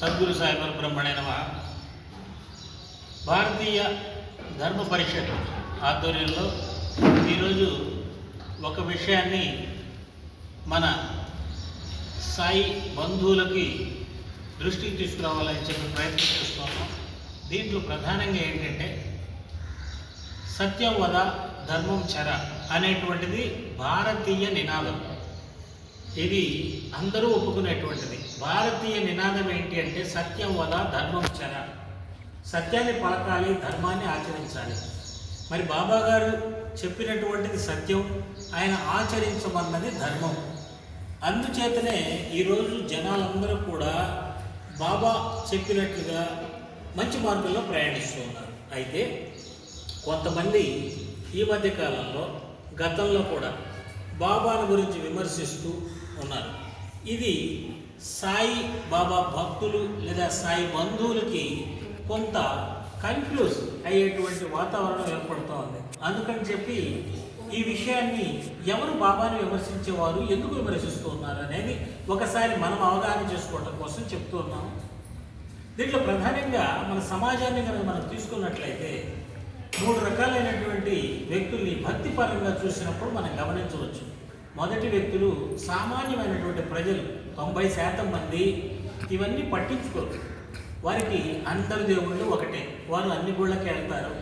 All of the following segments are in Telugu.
సద్గురు సాయిబర్ బ్రహ్మణే భారతీయ ధర్మ పరిషత్ ఆధ్వర్యంలో ఈరోజు ఒక విషయాన్ని మన సాయి బంధువులకి దృష్టికి తీసుకురావాలని చెప్పి ప్రయత్నం చేస్తున్నాం దీంట్లో ప్రధానంగా ఏంటంటే సత్యం వద ధర్మం చర అనేటువంటిది భారతీయ నినాదం. ఇది అందరూ ఒప్పుకునేటువంటిది. భారతీయ నినాదం ఏంటి అంటే సత్యం వద ధర్మం చర. సత్యాన్ని పలకాలి ధర్మాన్ని ఆచరించాలి. మరి బాబా గారు చెప్పినటువంటిది సత్యం ఆయన ఆచరించమన్నది ధర్మం. అందుచేతనే ఈరోజు జనాలందరూ కూడా బాబా చెప్పినట్లుగా మంచి మార్గంలో ప్రయాణిస్తూ ఉన్నారు అయితే కొంతమంది ఈ మధ్య కాలంలో గతంలో కూడా బాబాను గురించి విమర్శిస్తూ ఉన్నారు. ఇది సాయి బాబా భక్తులు లేదా సాయి బంధువులకి కొంత కన్ఫ్యూజ్ అయ్యేటువంటి వాతావరణం ఏర్పడుతూ ఉంది. అందుకని చెప్పి ఈ విషయాన్ని ఎవరు బాబాని విమర్శించేవారు ఎందుకు విమర్శిస్తూ ఉన్నారు అనేది ఒకసారి మనం అవగాహన చేసుకోవడం కోసం చెప్తూ ఉన్నాము. దీంట్లో ప్రధానంగా మన సమాజాన్ని కనుక మనం తీసుకున్నట్లయితే మూడు రకాలైనటువంటి వ్యక్తుల్ని భక్తి పరంగా చూసినప్పుడు మనం గమనించవచ్చు. మొదటి వ్యక్తులు సామాన్యమైనటువంటి ప్రజలు తొంభై శాతం మంది ఇవన్నీ పట్టించుకోరు. వారికి అందరి దేవుళ్ళు ఒకటే. వారు అన్ని గుళ్ళకి వెళ్తారు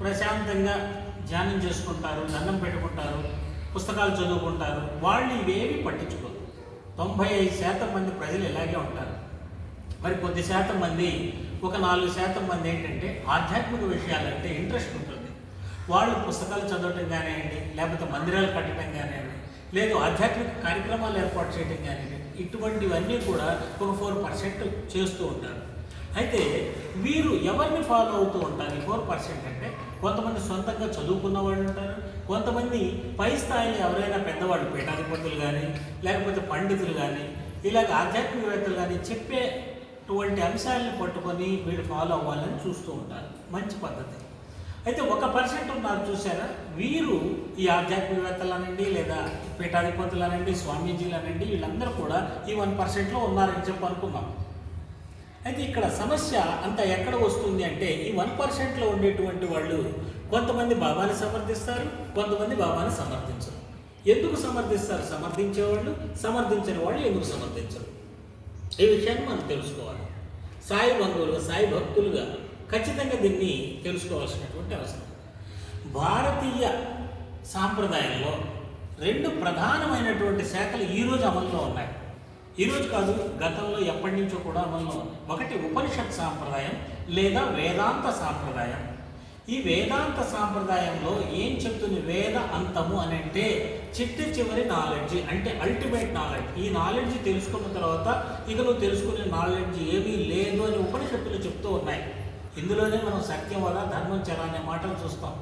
ప్రశాంతంగా ధ్యానం చేసుకుంటారు దండం పెట్టుకుంటారు పుస్తకాలు చదువుకుంటారు. వాళ్ళు ఇవేవి పట్టించుకోరు. తొంభై ఐదు శాతం మంది ప్రజలు ఇలాగే ఉంటారు. మరి కొద్ది శాతం మంది ఒక నాలుగు శాతం మంది ఏంటంటే ఆధ్యాత్మిక విషయాలంటే ఇంట్రెస్ట్ ఉంటుంది. వాళ్ళు పుస్తకాలు చదవటం కానివ్వండి లేకపోతే మందిరాలు కట్టడం కానివ్వండి లేదు ఆధ్యాత్మిక కార్యక్రమాలు ఏర్పాటు చేయడం కానివ్వండి ఇటువంటివన్నీ కూడా ఒక ఫోర్ పర్సెంట్ చేస్తూ ఉంటారు. అయితే వీరు ఎవరిని ఫాలో అవుతూ ఉంటారు ఈ ఫోర్ పర్సెంట్ అంటే? కొంతమంది సొంతంగా చదువుకున్న వాళ్ళు ఉంటారు కొంతమంది పై స్థాయిలో ఎవరైనా పెద్దవాళ్ళు పీఠాధిపతులు కానీ లేకపోతే పండితులు కానీ ఇలాగ ఆధ్యాత్మికవేత్తలు కానీ చెప్పే చెప్పేటువంటి అంశాలను పట్టుకొని వీళ్ళు ఫాలో అవ్వాలని చూస్తూ ఉంటారు. మంచి పద్ధతి. అయితే ఒక పర్సెంట్ ఉన్నారు చూసారా వీరు ఈ ఆధ్యాత్మికవేత్తలనండి లేదా పీఠాధిపతులనండి స్వామీజీలనండి స్వామీజీలు వీళ్ళందరూ కూడా ఈ వన్ పర్సెంట్లో ఉన్నారని చెప్పి అనుకున్నాం అయితే ఇక్కడ సమస్య అంతా ఎక్కడ వస్తుంది అంటే ఈ వన్ పర్సెంట్లో ఉండేటువంటి వాళ్ళు కొంతమంది బాబాని సమర్థిస్తారు కొంతమంది బాబాని సమర్థించరు. ఎందుకు సమర్థిస్తారు? సమర్థించేవాళ్ళు సమర్థించని వాళ్ళు ఎందుకు సమర్థించరు? ఈ విషయాన్ని మనం తెలుసుకోవాలి? సాయి బంధువులుగా సాయి భక్తులుగా ఖచ్చితంగా దీన్ని తెలుసుకోవాల్సినటువంటి అవసరం. భారతీయ సాంప్రదాయంలో రెండు ప్రధానమైనటువంటి శాఖలు ఈరోజు అమల్లో ఉన్నాయి. ఈరోజు కాదు గతంలో ఎప్పటి నుంచో కూడా అమల్లో ఒకటి ఉపనిషత్ సాంప్రదాయం లేదా వేదాంత సాంప్రదాయం. ఈ వేదాంత సాంప్రదాయంలో ఏం చెప్తుంది వేద అంతము అని అంటే చిట్టి చివరి నాలెడ్జ్ అంటే అల్టిమేట్ నాలెడ్జ్ ఈ నాలెడ్జ్ తెలుసుకున్న తర్వాత ఇక నువ్వు తెలుసుకునే నాలెడ్జ్ ఏమీ లేదు అని ఉపనిషత్తులు చెప్తూ ఉన్నాయి. ఇందులోనే మనం సత్యం వల్ల ధర్మం చర అనే మాటలు చూస్తాం.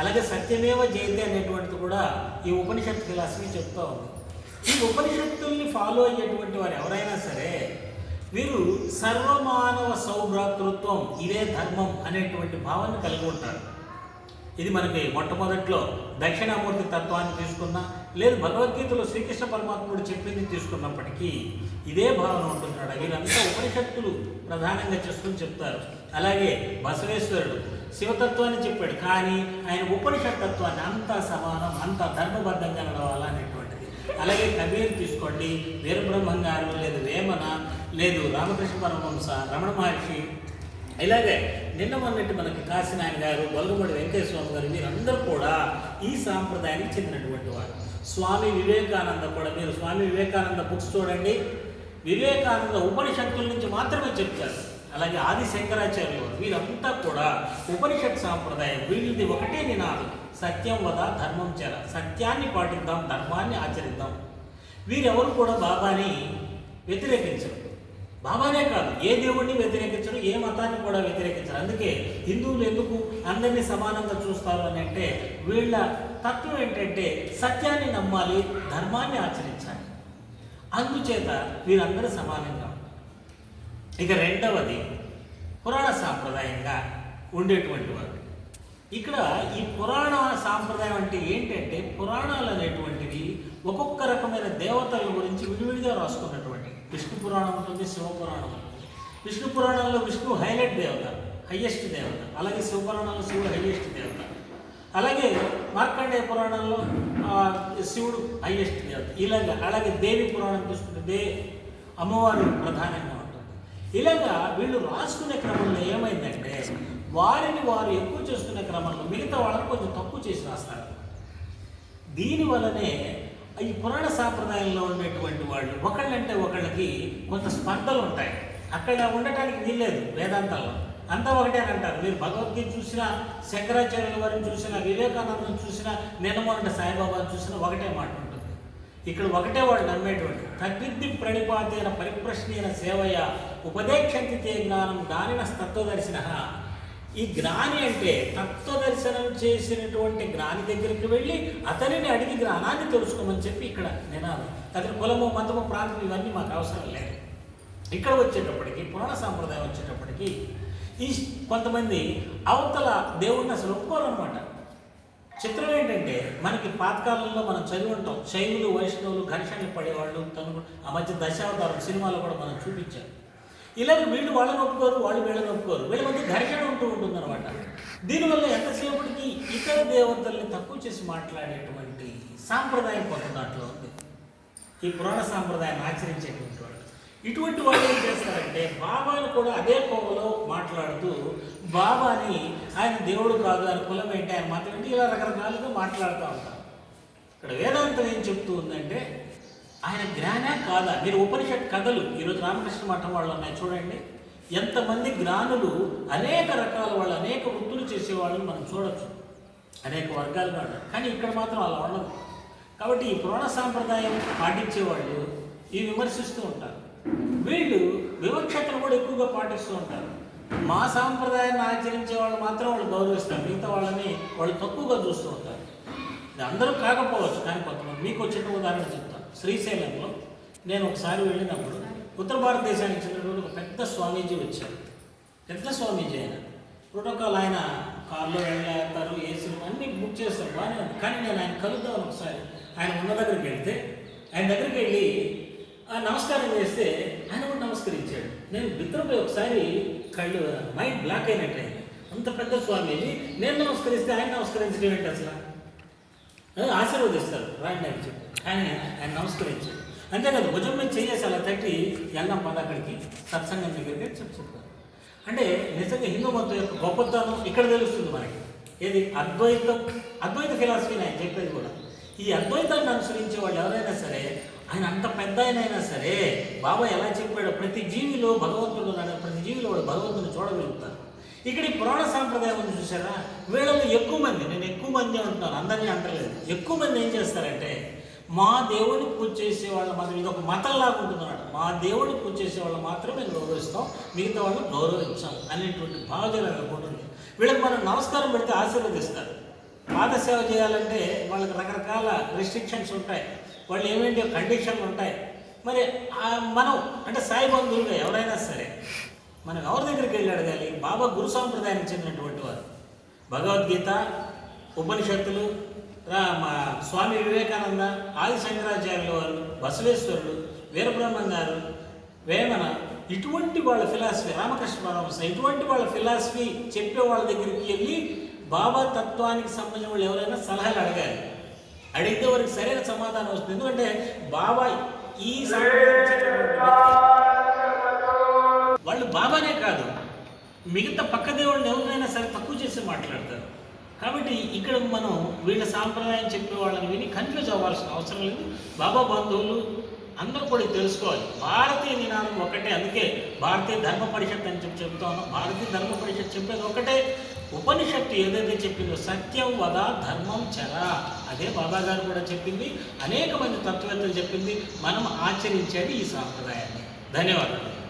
అలాగే సత్యమేవ జయతే అనేటువంటిది కూడా ఈ ఉపనిషత్ ఫిలాసఫీ చెప్తూ ఉంది. ఈ ఉపనిషత్తుల్ని ఫాలో అయ్యేటువంటి వారు ఎవరైనా సరే వీరు సర్వమానవ సౌభ్రాతృత్వం ఇదే ధర్మం అనేటువంటి భావాన్ని కలిగి ఉంటారు. ఇది మనకి మొట్టమొదట్లో దక్షిణామూర్తి తత్వాన్ని తీసుకున్నా లేదు భగవద్గీతలో శ్రీకృష్ణ పరమాత్ముడు చెప్పింది తీసుకున్నప్పటికీ ఇదే భావన ఉంటున్నాడు వీరంతా ఉపనిషత్తులు ప్రధానంగా చేసుకుని చెప్తారు. అలాగే బసవేశ్వరుడు శివతత్వాన్ని చెప్పాడు. కానీ ఆయన ఉపనిషత్ తత్వాన్ని అంతా సమానం అంతా ధర్మబద్ధంగా నడవాలనేటువంటి అలాగే కబీర్ తీసుకోండి. వీరబ్రహ్మం గారు లేదు వేమన లేదు రామకృష్ణ పరమహంస రమణ మహర్షి. ఇలాగే నిన్న మొన్నటి మనకి కాశీనాయన గారు బొలగమూడి వెంకటేశ్వర గారు మీరందరూ కూడా ఈ సాంప్రదాయానికి చెందినటువంటి వారు. స్వామి వివేకానంద కూడా మీరు స్వామి వివేకానంద బుక్స్ చూడండి. వివేకానంద ఉపనిషత్తుల నుంచి మాత్రమే చెప్తారు. అలాగే ఆది శంకరాచార్యులు వీరంతా కూడా ఉపనిషత్ సాంప్రదాయం వీళ్ళది ఒకటే నినాదం. సత్యం వద ధర్మం చర. సత్యాన్ని పాటిద్దాం ధర్మాన్ని ఆచరిద్దాం. వీరెవరు కూడా బాబాని వ్యతిరేకించరు. బాబానే కాదు ఏ దేవుడిని వ్యతిరేకించరు ఏ మతాన్ని కూడా వ్యతిరేకించరు. అందుకే హిందువులు ఎందుకు అందరినీ సమానంగా చూస్తారు అని అంటే వీళ్ళ తత్వం ఏంటంటే సత్యాన్ని నమ్మాలి ధర్మాన్ని ఆచరించాలి. అందుచేత వీరందరూ సమానంగా ఇక రెండవది పురాణ సాంప్రదాయంగా ఉండేటువంటి వారు. ఇక్కడ ఈ పురాణ సాంప్రదాయం అంటే ఏంటంటే పురాణాలు అనేటువంటివి ఒక్కొక్క రకమైన దేవతల గురించి విడివిడిగా రాసుకున్నటువంటి విష్ణు పురాణం ఉంటుంది శివ పురాణం ఉంటుంది. విష్ణు పురాణంలో విష్ణు హైలైట్ దేవత హయ్యెస్ట్ దేవత. అలాగే శివపురాణంలో శివుడు హయ్యెస్ట్ దేవత. అలాగే మార్కండేయ పురాణంలో శివుడు హయ్యెస్ట్ దేవత. ఇలాగా అలాగే దేవి పురాణం చూసుకుంటే దే అమ్మవారు ప్రధానంగా ఉంటుంది. ఇలాగా వీళ్ళు రాసుకునే క్రమంలో ఏమైందంటే వారిని వారు ఎక్కువ చేసుకునే క్రమంలో మిగతా వాళ్ళని కొంచెం తక్కువ చేసి రాస్తారు. దీని వలనే ఈ పురాణ సాంప్రదాయంలో ఉండేటువంటి వాళ్ళు ఒకళ్ళంటే ఒకళ్ళకి కొంత స్పర్ధలు ఉంటాయి. అక్కడ ఉండటానికి వీల్లేదు వేదాంతంలో. అంతా ఒకటే అని అంటారు. మీరు భగవద్గీత చూసినా శంకరాచార్యుల వారిని చూసినా వివేకానందం చూసినా నిన్నమొంట సాయిబాబాను చూసినా ఒకటే మాట ఉంటుంది. ఇక్కడ ఒకటే వాళ్ళు నమ్మేటువంటి తగ్గిద్ది ప్రణిపాతైన పరిప్రశ్నైన సేవయ ఉపదేక్షంతి జ్ఞానం దానిన తత్వదర్శిన ఈ జ్ఞాని అంటే తత్వదర్శనం చేసినటువంటి జ్ఞాని దగ్గరికి వెళ్ళి అతనిని అడిగి జ్ఞానాన్ని తెలుసుకోమని చెప్పి ఇక్కడ నినాదం. అతని కులము మతము ప్రాంతం ఇవన్నీ మాకు అవసరం లేదు. ఇక్కడ వచ్చేటప్పటికి పురాణ సాంప్రదాయం వచ్చేటప్పటికి ఈ కొంతమంది అవతల దేవుడిని అసలు ఒప్పుకోరనమాట చిత్రం ఏంటంటే మనకి పాతకాలంలో మనం చదివి ఉంటాం శైవులు వైష్ణవులు ఘర్షణలు పడేవాళ్ళు తను ఆ మధ్య దశావతారం సినిమాలో కూడా మనం చూపించాం. ఇలాగ వీళ్ళు వాళ్ళని ఒప్పుకోరు వాళ్ళు వీళ్ళని ఒప్పుకోరు. వీళ్ళ మధ్య ఘర్షణ ఉంటూ ఉంటుందన్నమాట. దీనివల్ల ఎంతసేపటికి ఇతర దేవతల్ని తక్కువ చేసి మాట్లాడేటువంటి సాంప్రదాయం కొంత దాంట్లో ఉంది. ఈ పురాణ సాంప్రదాయాన్ని ఆచరించేటువంటి వాళ్ళు. ఇటువంటి వాళ్ళు ఏం చేస్తారంటే బాబాను కూడా అదే కోవలో మాట్లాడుతూ బాబాని ఆయన దేవుడు కాదు ఆయన కులం ఏంటి ఆయన మాత్రం ఇలా రకరకాలుగా మాట్లాడుతూ ఉంటారు. ఇక్కడ వేదాంతం ఏం చెప్తూ ఉందంటే ఆయన జ్ఞానా కాదా? మీరు ఉపనిషత్ కథలు ఈరోజు రామకృష్ణ మఠం వాళ్ళు ఉన్నాయి చూడండి. ఎంతమంది జ్ఞానులు అనేక రకాల వాళ్ళు అనేక వృత్తులు చేసేవాళ్ళని మనం చూడొచ్చు. అనేక వర్గాలు ఉన్నారు కానీ ఇక్కడ మాత్రం అలా ఉండదు. కాబట్టి ఈ పురాణ సాంప్రదాయం పాటించేవాళ్ళు ఇవి విమర్శిస్తూ ఉంటారు. వీళ్ళు వివక్షతను కూడా ఎక్కువగా పాటిస్తూ ఉంటారు. మా సాంప్రదాయాన్ని ఆచరించే వాళ్ళు మాత్రం వాళ్ళు గౌరవిస్తారు. మిగతా వాళ్ళని వాళ్ళు తక్కువగా చూస్తూ ఉంటారు. అందరూ కాకపోవచ్చు కానీ కొంతమంది. మీకు వచ్చిన ఉదాహరణ చెప్తాను శ్రీశైలంలో నేను ఒకసారి వెళ్ళినప్పుడు ఉత్తర భారతదేశానికి చెందినటువంటి ఒక పెద్ద స్వామీజీ వచ్చారు. పెద్ద స్వామీజీ ఆయన. ప్రోటోకాల్ ఆయన కార్లో వెళ్ళారు ఏసీ అన్నీ బుక్ చేస్తారు బాగానే ఉంది. కానీ నేను ఆయన కలుద్దామని ఒకసారి ఆయన ఉన్న దగ్గరికి వెళ్తే ఆయన దగ్గరికి వెళ్ళి "ఆ, నమస్కారం చేస్తే ఆయన కూడా నమస్కరించాడు. నేను బిత్రపోయి ఒకసారి కళ్ళు మైండ్ బ్లాక్ అయినట్టు. అంత పెద్ద స్వామీజీ నేను నమస్కరిస్తే ఆయన నమస్కరించడం ఏంటి అసలు? ఆశీర్వదిస్తారు. రాండి అని చెప్పి. ఆయన ఆయన నమస్కరించాడు. అంతేకాదు భుజం మీద చేయేసి అలా తట్టి ఎల్లం పద అక్కడికి సత్సంగం దగ్గరికి చెప్పి చెప్తారు అంటే నిజంగా హిందూ మతం యొక్క గొప్పతనం ఇక్కడ తెలుస్తుంది మనకి. ఏది? అద్వైతం. అద్వైత ఫిలాసఫీ ఆయన చెప్పేది కూడా. ఈ అద్వైతాన్ని అనుసరించే వాళ్ళు ఎవరైనా సరే ఆయన అంత పెద్ద ఆయన అయినా సరే బాబా ఎలా చెప్పాడో ప్రతి జీవిలో భగవంతుడు ఉన్నాడు. ప్రతి జీవిలో వాడు భగవంతుని చూడగలుగుతారు ఇక్కడ ఈ పురాణ సాంప్రదాయం ఉంది చూసారా? వీళ్ళలో ఎక్కువ మంది నేను ఎక్కువ మంది అంటున్నాను అందరినీ అంటలేదు. ఎక్కువ మంది ఏం చేస్తారంటే మా దేవుడిని పూజ చేసే వాళ్ళు మాత్రం ఇది ఒక మతంలాగా ఉంటుందన్నమాట. మా దేవుడిని పూజ చేసే వాళ్ళు మాత్రమే గౌరవిస్తాం మిగతా వాళ్ళు గౌరవించాం అనేటువంటి భావజాలు ఉంటుంది. వీళ్ళకి మనం నమస్కారం పెడితే ఆశీర్వదిస్తారు. పాదసేవ చేయాలంటే వాళ్ళకి రకరకాల రిస్ట్రిక్షన్స్ ఉంటాయి. వాళ్ళు ఏమేంటి కండిషన్లు ఉంటాయి. మరి మనం అంటే సాయి బంధువులుగా ఎవరైనా సరే మనం ఎవరి దగ్గరికి వెళ్ళి అడగాలి బాబా గురు సాంప్రదాయానికి చెందినటువంటి వారు. భగవద్గీత ఉపనిషత్తులు రా- మా స్వామి వివేకానంద ఆది శంకరాచార్యుల వారు బసవేశ్వరుడు వీరబ్రహ్మం గారు వేమన ఇటువంటి వాళ్ళ ఫిలాసఫీ రామకృష్ణ పరమహంస ఇటువంటి వాళ్ళ ఫిలాసఫీ చెప్పే వాళ్ళ దగ్గరికి వెళ్ళి బాబా తత్వానికి సంబంధించిన వాళ్ళు ఎవరైనా సలహాలు అడగాలి. అడిగితే వారికి సరైన సమాధానం వస్తుంది. ఎందుకంటే బాబా ఈ సంబంధించినటువంటి వాళ్ళు బాబానే కాదు. మిగతా పక్క దేవుళ్ళు ఎవరినైనా సరే తక్కువ చేసి మాట్లాడతారు. కాబట్టి ఇక్కడ మనం వీళ్ళ సాంప్రదాయం చెప్పే వాళ్ళని విని కన్ఫ్యూజ్ అవ్వాల్సిన అవసరం లేదు. బాబా బంధువులు అందరూ కూడా తెలుసుకోవాలి. భారతీయ నినాదం ఒకటే. అందుకే భారతీయ ధర్మ పరిషత్ అని చెప్పి చెప్తాను భారతీయ ధర్మ పరిషత్ చెప్పేది ఒకటే. ఉపనిషత్తు ఏదైతే చెప్పిందో సత్యం వద ధర్మం చర. అదే బాబా గారు కూడా చెప్పింది. అనేక మంది తత్వవేత్తలు చెప్పింది. మనం ఆచరించేది ఈ సాంప్రదాయాన్ని. ధన్యవాదాలు.